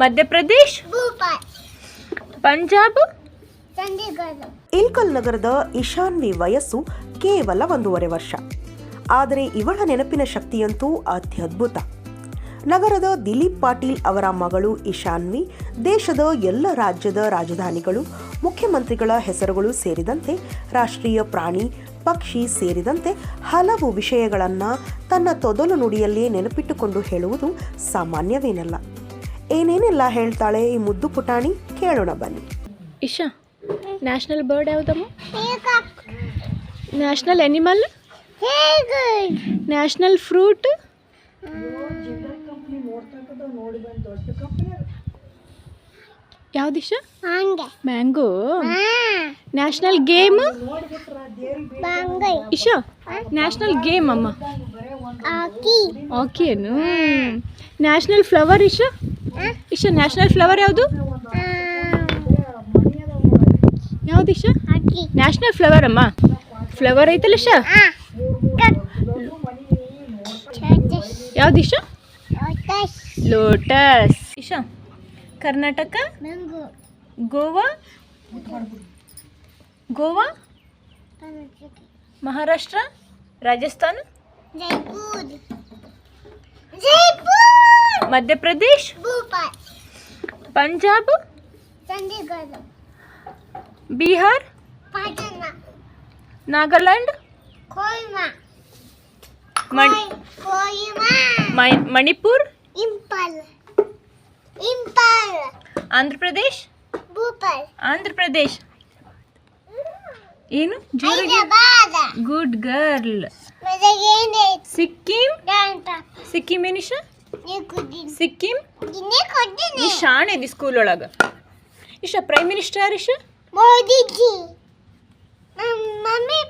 ಮಧ್ಯಪ್ರದೇಶ್? ಭೂಪಾಲ್. ಪಂಜಾಬ್? ಇಲ್ಕಲ್ ನಗರದ ಇಶಾನ್ವಿ ವಯಸ್ಸು ಕೇವಲ ಒಂದೂವರೆ ವರ್ಷ. ಆದರೆ ಇವಳ ನೆನಪಿನ ಶಕ್ತಿಯಂತೂ ಅತ್ಯದ್ಭುತ. ನಗರದ ದಿಲೀಪ್ ಪಾಟೀಲ್ ಅವರ ಮಗಳು ಇಶಾನ್ವಿ ದೇಶದ ಎಲ್ಲ ರಾಜ್ಯದ ರಾಜಧಾನಿಗಳು ಮುಖ್ಯಮಂತ್ರಿಗಳ ಹೆಸರುಗಳು ಸೇರಿದಂತೆ ರಾಷ್ಟ್ರೀಯ ಪ್ರಾಣಿ ಪಕ್ಷಿ ಸೇರಿದಂತೆ ಹಲವು ವಿಷಯಗಳನ್ನು ತನ್ನ ತೊದಲು ನುಡಿಯಲ್ಲೇ ನೆನಪಿಟ್ಟುಕೊಂಡು ಹೇಳುವುದು ಸಾಮಾನ್ಯವೇನಲ್ಲ. ಏನೇನೆಲ್ಲ ಹೇಳ್ತಾಳೆ ಈ ಮುದ್ದು ಪುಟಾಣಿ ಕೇಳೋಣ ಬನ್ನಿ. ಇಶಾ ನ್ಯಾಷನಲ್ ಬರ್ಡ್ ಯಾವುದಮ್ಮ? ನ್ಯಾಷನಲ್ ಎನಿಮಲ್ ನ್ಯಾಷನಲ್ ಫ್ರೂಟ್ ಯಾವ್ದು ಇಶಾ? ಮ್ಯಾಂಗೋ ನ್ಯಾಷನಲ್ ಗೇಮ್ ಬಂಗೈ. ಇಶಾ ನ್ಯಾಷನಲ್ ಗೇಮ್ ಅಮ್ಮ. ಆಕಿ ಓಕೆನು national flower Isha? Isha national flower ಯಾವುದು ಯಾವ್ದು ಇಶಾ ಆಕಿ ನ್ಯಾಷನಲ್ ಫ್ಲವರ್ ಅಮ್ಮ ಫ್ಲವರ್ ಐತಲ್ಲ ಇಶಾ ಆ ಕಟ್ ಛತ್ತೀಸ್ ಯಾವ್ದು Isha lotus lotus Isha Karnataka mango Goa Goa Karnataka Maharashtra Rajasthan Imphal Imphal Andhra Pradesh Bhopal Andhra Pradesh ಏನು ಜೋರಾಗಿ ಹೈದರಾಬಾದ್ ಗುಡ್ ಗರ್ಲ್ ಮತ್ತೆ ಏನೇ ಸಿಕ್ಕಿಂ ಗಾಂಟ ಸಿಕ್ಕಿಂ ಏನಿಶ ನೀ ಕುದ್ದೀನಿ ಸಿಕ್ಕಿಂ? ನೀ ಶಾಣೆ ಇದ್ದಿ ಸ್ಕೂಲ್ ಒಳಗೆ ಇಶ ಪ್ರೈಮ್ ಮಿನಿಸ್ಟರ್ ಯಾರು ಇಶ ಮೋದಿಜಿ. ಮಮ್ಮಿ